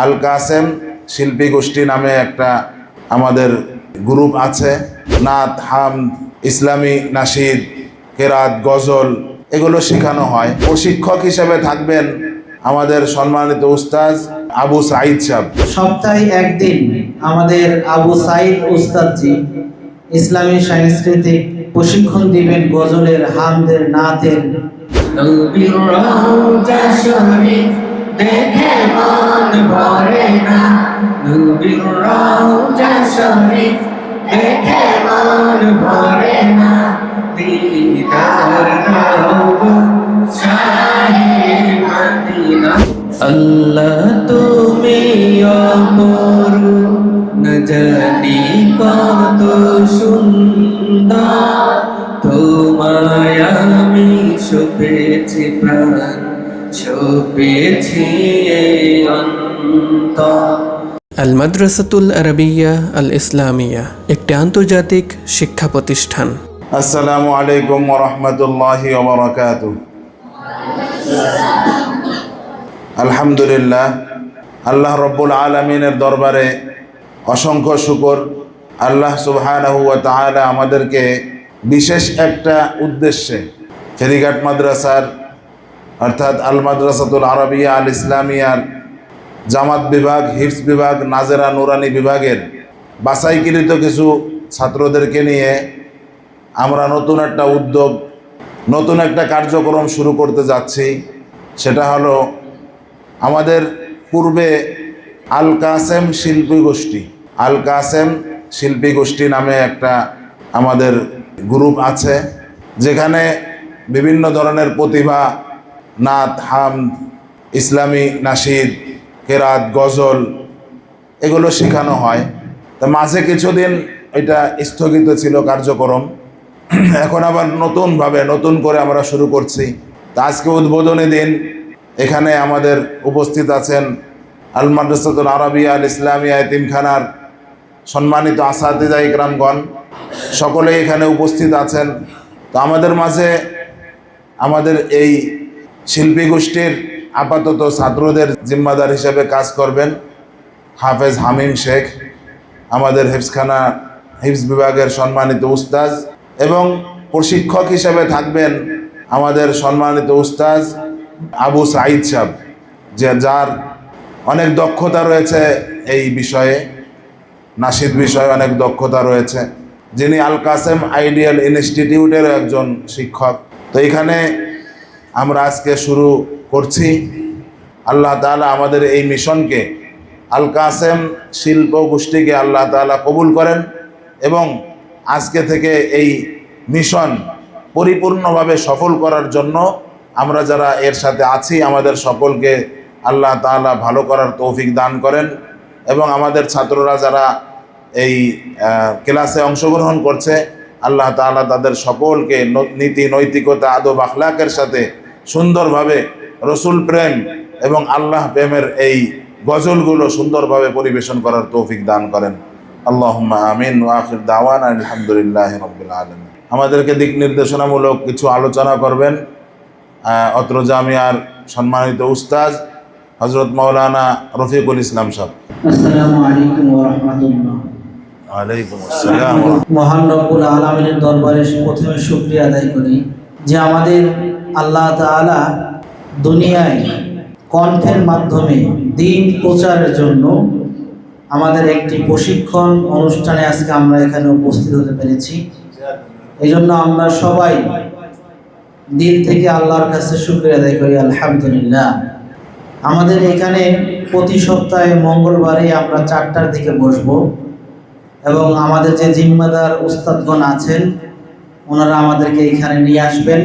আল কাসেম শিল্পী গোষ্ঠী নামে একটা আমাদের গ্রুপ আছে। নাত হাম ইসলামী নাসিদ কেরাত গজল এগুলো শেখানো হয়। প্রশিক্ষক হিসেবে থাকবেন আমাদের সম্মানিত উস্তাজ আবু সাইদ সাহেব। সপ্তাহে একদিন আমাদের আবু সাইদ উস্তাদজি ইসলামী সাংস্কৃতিক প্রশিক্ষণ দিবেন গজলের হামদের নাতের। দেখে মন ভরে না, দিদার নব মদিনা। আল্লাহ তুমি অপরু, ন জানি কত সুন্দর। তোমায় আমি শুপেছি প্রাণ শুপেছি এই অন্তর। আল মাদ্রাসাতুল আরবিয়া আল ইসলামিয়া একটি আন্তর্জাতিক শিক্ষা প্রতিষ্ঠান। আসসালামু আলাইকুম ওরহমতুল্লাহি ওবরাকাতু আলহামদুলিল্লাহ, আল্লাহ রব্বুল আলমিনের দরবারে অসংখ্য শুকর। আল্লাহ সুবহানাহু ওয়া আমাদেরকে বিশেষ একটা উদ্দেশ্যে ফেরিঘাট মাদ্রাসার, অর্থাৎ আল মাদ্রাসাতুল আরবিয়া আল ইসলামিয়ার জামাত বিভাগ হিফস বিভাগ, নাজেরা নুরানি বিভাগের বাছাইকৃত কিছু ছাত্রদেরকে নিয়ে আমরা নতুন একটা উদ্যোগ, নতুন একটা কার্যক্রম শুরু করতে যাচ্ছি। সেটা হলো আমাদের পূর্বে আল কাসেম শিল্পী গোষ্ঠী। আল কাসেম শিল্পী গোষ্ঠী নামে একটা আমাদের গ্রুপ আছে, যেখানে বিভিন্ন ধরনের প্রতিভা, নাত হাম ইসলামী নাসিদ কেরাত, গজল, এগুলো শেখানো হয়। তা মাঝে কিছুদিন এটা স্থগিত ছিল কার্যক্রম। এখন আবার নতুনভাবে নতুন করে আমরা শুরু করছি। তা আজকে উদ্বোধনী দিন। এখানে আমাদের উপস্থিত আছেন আল মাদ্রাসাতুল আরবিয়া, আল ইসলামিয়া, এতিমখানার সম্মানিত আসাদিজা ইকরামগণ। সকলেই এখানে উপস্থিত আছেন। তো আমাদের মাঝে আমাদের এই শিল্পী গোষ্ঠীর আপাতত ছাত্রদের জিম্মাদার হিসেবে কাজ করবেন হাফেজ হামিম শেখ, আমাদের হিফসখানা হিফস বিভাগের সম্মানিত উস্তাজ এবং প্রশিক্ষক হিসেবে থাকবেন আমাদের সম্মানিত উস্তাজ আবু সাইদ সাহেব, যে যার অনেক দক্ষতা রয়েছে এই বিষয়ে, নাসিদ বিষয়ে অনেক দক্ষতা রয়েছে। যিনি আল কাসেম আইডিয়াল ইনস্টিটিউটের একজন শিক্ষক। তো এখানে আমরা আজকে শুরু করছি। আল্লাহ তাআলা আমাদের এই মিশনকে আল কাসেম শিল্প গোষ্ঠীকে আল্লাহ তাআলা কবুল করেন এবং আজকে থেকে এই মিশন পরিপূর্ণভাবে সফল করার জন্য আমরা যারা এর সাথে আছি, আমাদের সকলকে আল্লাহ তাআলা ভালো করার তৌফিক দান করেন এবং আমাদের ছাত্ররা যারা এই ক্লাসে অংশগ্রহণ করছে, আল্লাহ তাআলা তাদের সকলকে নীতি নৈতিকতা আদব আখলাকের সাথে সুন্দরভাবে রসুল প্রেম এবং আল্লাহ প্রেমের এই গজলগুলো সুন্দরভাবে পরিবেশন করার তৌফিক দান করেন। আল্লাহ আমিন ওয়াখির দাওয়ান আলহামদুলিল্লাহ রবিল আলম আমাদেরকে দিক নির্দেশনামূলক কিছু আলোচনা করবেন। অত্র জামিয়ার সম্মানিত উস্তাজ হজরত মৌলানা রফিকুল ইসলাম সাহেব। আসসালামু আলাইকুম ওয়া রাহমাতুল্লাহ। ওয়ালাইকুম আসসালাম মহান রব্বুল আলমিনের দরবারে প্রথমে শুক্রিয়া আদায় করি যে আমাদের আল্লাহ তাআলা দুনিয়ায় কণ্ঠের মাধ্যমে দিন প্রচারের জন্য আমাদের একটি প্রশিক্ষণ অনুষ্ঠানে আজকে আমরা এখানে উপস্থিত হতে পেরেছি। এই জন্য আমরা সবাই দিল থেকে আল্লাহর কাছে শুক্রিয়া আদায় করি, আলহামদুলিল্লাহ। আমাদের এখানে প্রতি সপ্তাহে মঙ্গলবারে আমরা চারটার দিকে বসবো এবং আমাদের যে জিম্মাদার উস্তাদগণ আছেন, ওনারা আমাদেরকে এখানে নিয়ে আসবেন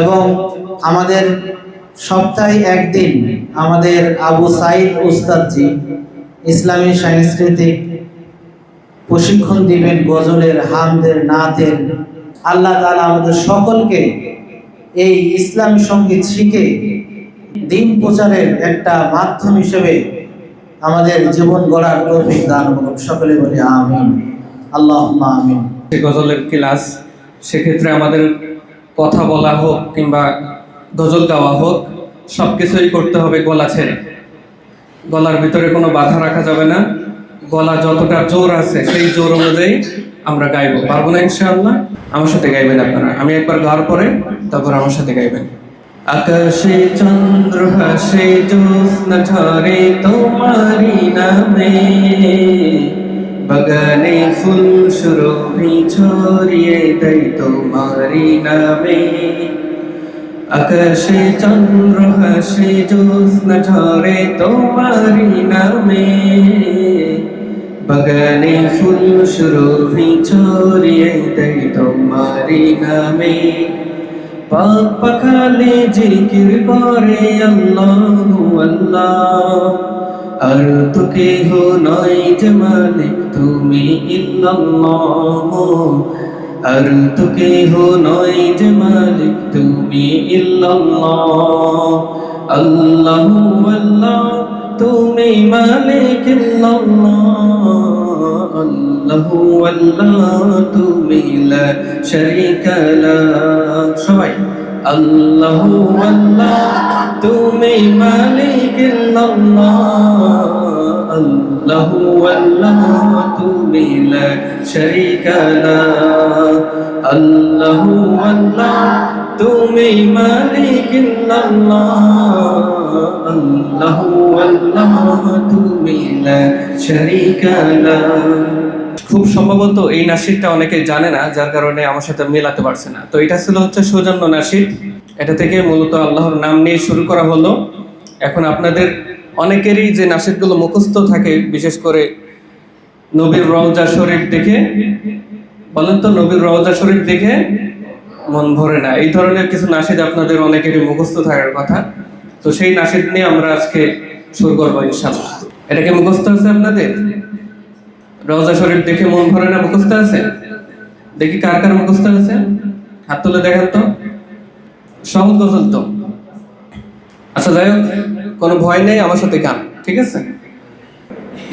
এবং আমাদের সপ্তাহে একদিন আমাদের আবু সাইদ উস্তাদজি ইসলামী সাংস্কৃতিক প্রশিক্ষণ দিবেন গজলের, হামদের, নাতের। আল্লাহ তাআলা আমাদের সকলকে এই ইসলামী সংগীত শিখে দিন প্রচারের একটা মাধ্যম হিসেবে আমাদের জীবন গড়ার তৌফিক দান করুন সকলে বলি আমিন। আল্লাহ আমিন। গজলের ক্লাস, সেক্ষেত্রে আমাদের কথা বলা হোক কিংবা গজল গাওয়া হোক সব কিছুই করতে হবে গলা ছেড়ে। গলার ভিতরে কোনো বাধা রাখা যাবে না। গলা যতটা জোর আছে, সেই জোর অনুযায়ী আমরা গাইবো। পারব না ইনশাআল্লাহ। আমার সাথে গাইবেন আপনারা। আমি একবার গাওয়ার পরে তারপর আমার সাথে গাইবেন। আকাশে চন্দ্র, হাসে জ্যোৎস্না, ঝরে তোমারি নামে। বাগানে ফুল, সুরভি ছড়িয়ে দেয় তোমারি নামে। আকাশে চন্দ্র হাসে জ্যোৎস্না ঝরে তোমারি নামে। বাগানে ফুল সুরভি ছড়িয়ে দেয় তোমারি নামে। পাক পাখালে জিকির করে আল্লাহু আল্লাহ। আর তো কেহ নয় যে মালিক, তুমি ইল্লাল্লাহ। আর তো কেহ নয় যে মালিক তুমি ইল্লাল্লাহ। আল্লাহু আল্লাহ, তুমি মালিক ইল্লাল্লাহ। আল্লাহু আল্লাহ, তুমি লা শারীকা লা। সবাই, আল্লাহু আল্লাহ, তুমি মালিক ইল্লাল্লাহ। আল্লাহ তুমি লা শারীকা লা আল্লাহু আল্লাহ তুমি মালিক আল্লাহু আল্লাহ তুমি লা খুব সম্ভবত এই নাসিদটা অনেকে জানে না, যার কারণে আমার সাথে মেলাতে পারছে না। তো এটা ছিল হচ্ছে সৌজন্য নাসিদ এটা থেকে মূলত আল্লাহর নাম নিয়ে শুরু করা হলো। এখন আপনাদের অনেকেরই যে নাসিদগুলো মুখস্থ থাকে, বিশেষ করে নবীর রওজা শরীফ দেখে, বলেন তো নবীর রওজা শরীফ দেখে মন ভরে না। এই ধরনের কিছু নাসিদ আপনাদের অনেকেরই মুখস্থ থাকার কথা। তো সেই নাসিদ নিয়ে আমরা আজকে শুরু করব ইনশাল্লাহ এটা কি মুখস্থ আছে আপনাদের? রওজা শরীফ দেখে মন ভরে না মুখস্থ আছে? দেখি কার কার মুখস্থ আছে। হাত তুলে দেখেন তো। সহজ গজল তো। আচ্ছা যাই হোক। কোনো ভয় নেই, আমার সাথে গান, ঠিক আছে?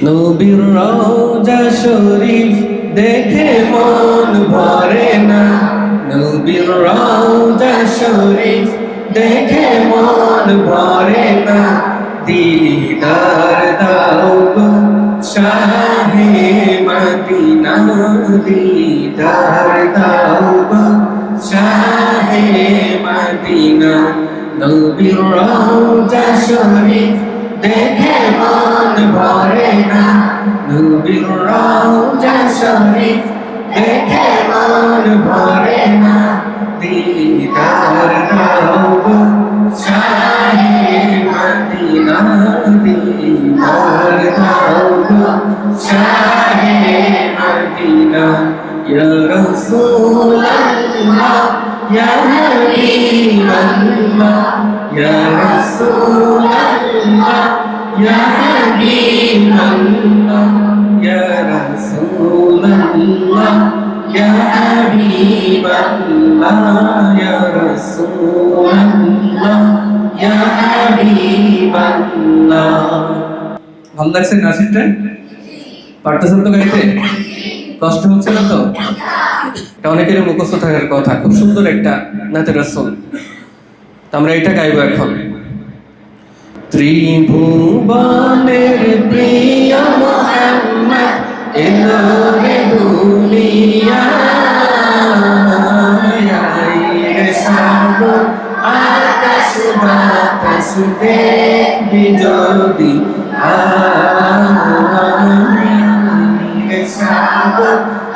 নবীর রওজা শরীফ দেখে মন ভরে না। নবীর রওজা শরীফ দেখে মন ভরে না। দিদার দাও গো শাহে মদিনা, দিদার দাও গো শাহে মদিনা। নবীর রওজা শরীফ দেখে মন ভরে না নবীর রওজা শরীফ দেখে মন ভরে না দিদার গো শাহে মদিনা দিদার গো শাহে মদিনা ইয়া রাসূলুল্লাহ ইয়া হাবিবাল্লাহ ইয়া রাসূলুল্লাহ ইয়া হাবিবাল্লাহ ইয়া রাসূলুল্লাহ ইয়া হাবিবাল্লাহ ইয়া রাসূলুল্লাহ ইয়া হাবিবাল্লাহ ভালো লাগছে নাচটা পারতেছেন তো গাইতে? কষ্ট হচ্ছে না তো? অনেকেরই মুখস্থ থাকার কথা। খুব সুন্দর একটা নাতের রাসূল। তো আমরা এটা গাইবো এখন। ত্রিভুবনের প্রিয় মোহাম্মদ এলো দুনিয়া।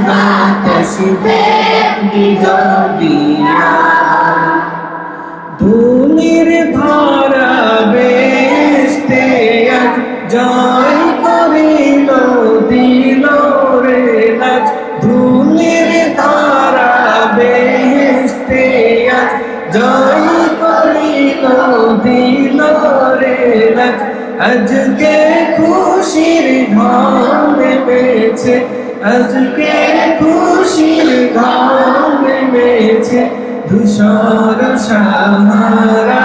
নমস্কার দেখবি যদি আকাশ বাতাস দেখবি যদি ধুলির ধারা বেস্তে জয় করিল, দিল রে লাজ। ধুলির ধারা বেস্তে জয় করিল, দিল রে লাজ। আজকে খুশির ঘর হয়েছে আজকে খুশির গান নেমেছে ধূসর সাহারা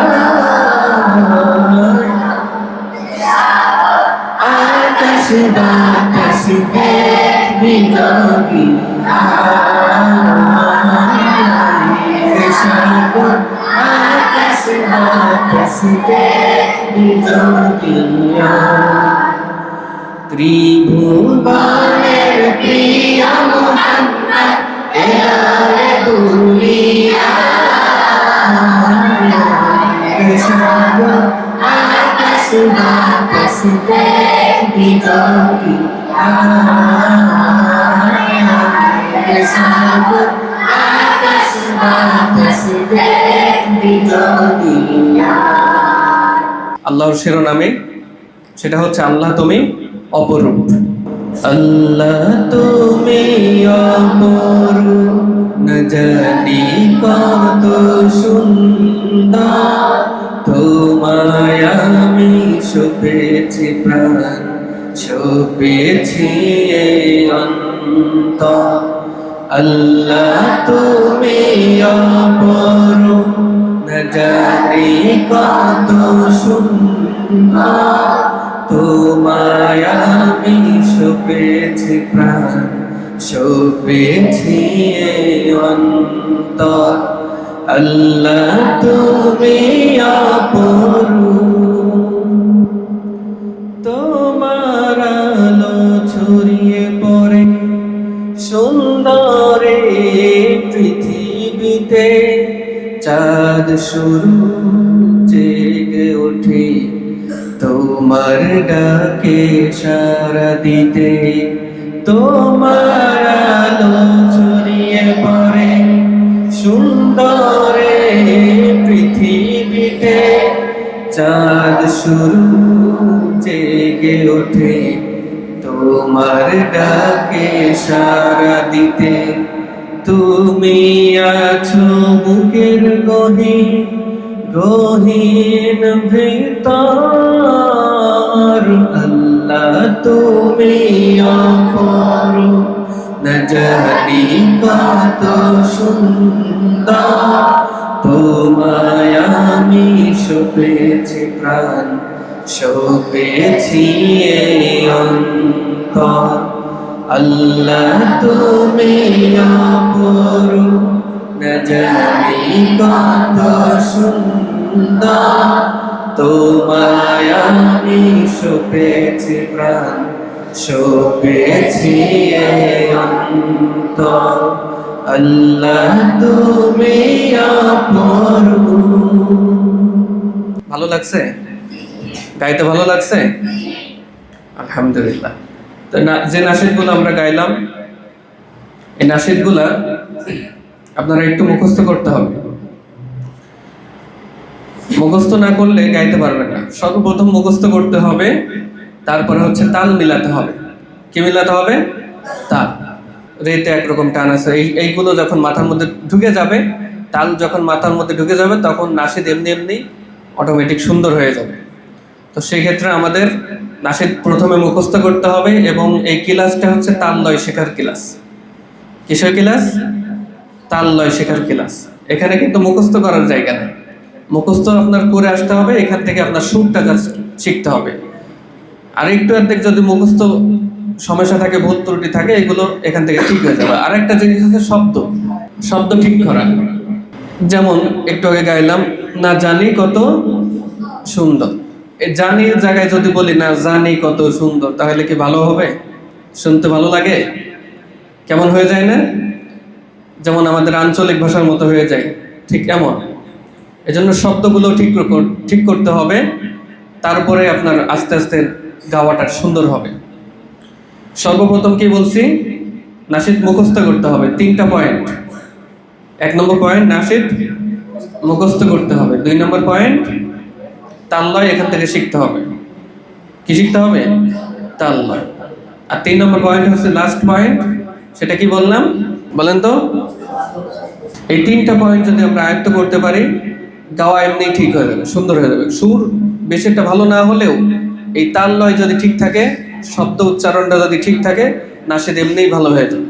আকাশ বাতাস বিজলি আকাশ। বাতাস বিজলি ত্রিভুবনের আল্লাহর শিরোনামে সেটা হচ্ছে আল্লাহ তুমি অপরূপ। আল্লাহ তুমি অপরূপ না জানি কত সুন্দর। তোমায় আমি সপেছি প্রাণ সপেছি এই অন্তর। আল্লাহ তুমি অপরূপ না জানি কত সুন্দর। তোমায় আমি সপেছি প্রাণ সপেছি এই অন্তর। আল্লাহ, তুমি অপরূপ। তোমার আলো ছড়িয়ে পড়ে সুন্দরে পৃথিবীতে, চাঁদ শুরু তোমার ডাকে সারা দিতে, তোমার আলো ছড়িয়ে পড়ে, সুন্দরে পৃথিবীতে চাঁদ শুরু জেগে ওঠে, তোমার ডাকে সারা দিতে, তুমি আছো বুকের গহি গহীন ভিতর, আল্লাহ তুমি অপর। না জানি কত সুন্দর, তোমায় আমি সপেছি প্রাণ এই অন্তর। আল্লাহ তুমি অপর, না জানি কত সুন্দর। তোমায় আমি সপেছি প্রাণ, সপেছি এই অন্তর। আল্লাহ, তুমি ভালো লাগছে? গাইতে ভালো লাগছে? আলহামদুলিল্লাহ। তো না, যে নাসিদগুলো আমরা গাইলাম, এই নাসিদগুলা আপনারা একটু মুখস্থ করতে হবে। মুখস্থ না করলে গাইতে পারবেন না। সর্বপ্রথম মুখস্থ করতে হবে, তারপরে হচ্ছে তাল মিলাতে হবে। কি মিলাতে হবে? তাল। রেতে একরকম টান আছে। এই, এইগুলো যখন মাথার মধ্যে ঢুকে যাবে, তাল যখন মাথার মধ্যে ঢুকে যাবে, তখন নাসিদ এমনি এমনি অটোমেটিক সুন্দর হয়ে যাবে। তো সেই ক্ষেত্রে আমাদের নাসিদ প্রথমে মুখস্থ করতে হবে এবং এই ক্লাসটা হচ্ছে তাল লয় শেখার ক্লাস। কিসের ক্লাস? তাল লয় শেখার ক্লাস। এখানে কিন্তু মুখস্থ করার জায়গা নেই। মুখস্থ আপনার করে আসতে হবে, এখান থেকে আপনার সুরটা জাস্ট শিখতে হবে। আর একটু অর্ধেক যদি মুখস্থ সমস্যা থাকে, ভুল ত্রুটি থাকে, এগুলো এখান থেকে ঠিক হয়ে যাবে। আর একটা জিনিস হচ্ছে শব্দ। শব্দ ঠিক করা। যেমন, একটু আগে গাইলাম, না জানি কত সুন্দর। জানির জায়গায় যদি বলি, না জানি কত সুন্দর, তাহলে কি ভালো হবে? শুনতে ভালো লাগে? কেমন হয়ে যায় না? যেমন আমাদের আঞ্চলিক ভাষার মতো হয়ে যায়। ঠিক এমন। এজন্য শব্দগুলো ঠিক ঠিক করতে হবে। তারপরে আপনার আস্তে আস্তে গাওয়াটা সুন্দর হবে। সর্বপ্রথম কি বলছি? নাসিদ মুখস্থ করতে হবে। তিনটা পয়েন্ট এক নম্বর পয়েন্ট নাসিদ মুখস্থ করতে হবে। দুই নম্বর পয়েন্ট তাল্লয় এখান থেকে শিখতে হবে। কি শিখতে হবে? তাল্লয়। আর তিন নম্বর পয়েন্ট হচ্ছে লাস্ট পয়েন্ট সেটা কি বললাম? বলেন তো। এই তিনটা পয়েন্ট যদি আমরা আয়ত্ত করতে পারি গাওয়া এমনি ঠিক হয়ে যাবে, সুন্দর হয়ে যাবে। সুর বেশি একটা ভালো না হলেও এই তাল লয় যদি ঠিক থাকে, শব্দ উচ্চারণটা যদি ঠিক থাকে, না সে এমনিই ভালো হয়ে যাবে।